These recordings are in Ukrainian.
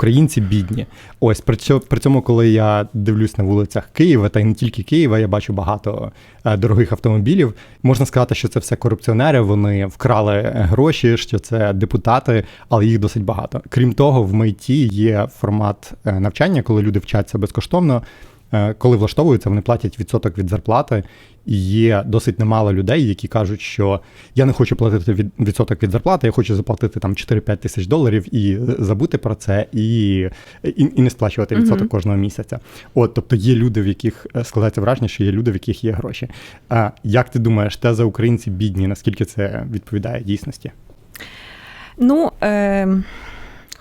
українці бідні. Ось при цьому, коли я дивлюсь на вулицях Києва, та й не тільки Києва, я бачу багато е, дорогих автомобілів. Можна сказати, що це все корупціонери. Вони вкрали гроші, що це депутати, але їх досить багато. Крім того, в МИТі є формат е, навчання, коли люди вчаться безкоштовно. Е, Коли влаштовуються, вони платять відсоток від зарплати. І є досить немало людей, які кажуть, що я не хочу платити від відсоток від зарплати, я хочу заплатити там 4-5 тисяч доларів і забути про це, і, і, і не сплачувати відсоток Мгм. кожного місяця. От, тобто є люди, в яких е, складається враження, що є люди, в яких є гроші. А як ти думаєш, теза українці бідні? Наскільки це відповідає дійсності? Ну, е,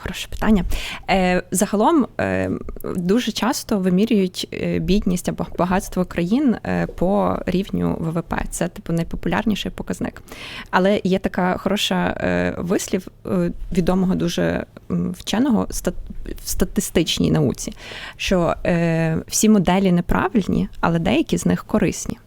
хороше питання. Е, загалом е, дуже часто вимірюють е, бідність або багатство країн е, по рівню ВВП. Це типу найпопулярніший показник. Але є така хороша е, вислів відомого дуже вченого в статистичній науці, що е, всі моделі неправильні, але деякі з них корисні.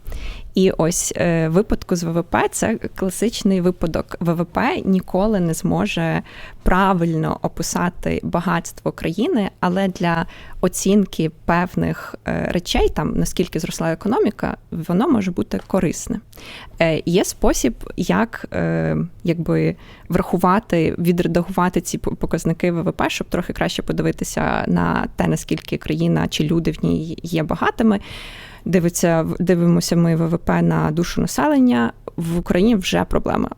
І ось е, випадку з ВВП це класичний випадок. ВВП ніколи не зможе правильно описати багатство країни, але для оцінки певних е, речей, там наскільки зросла економіка, воно може бути корисне. Е, Є спосіб, як якби врахувати, відредагувати ці показники ВВП, щоб трохи краще подивитися на те, наскільки країна чи люди в ній є багатими. Дивиться, дивимося ми ВВП на душу населення. В Україні вже проблема.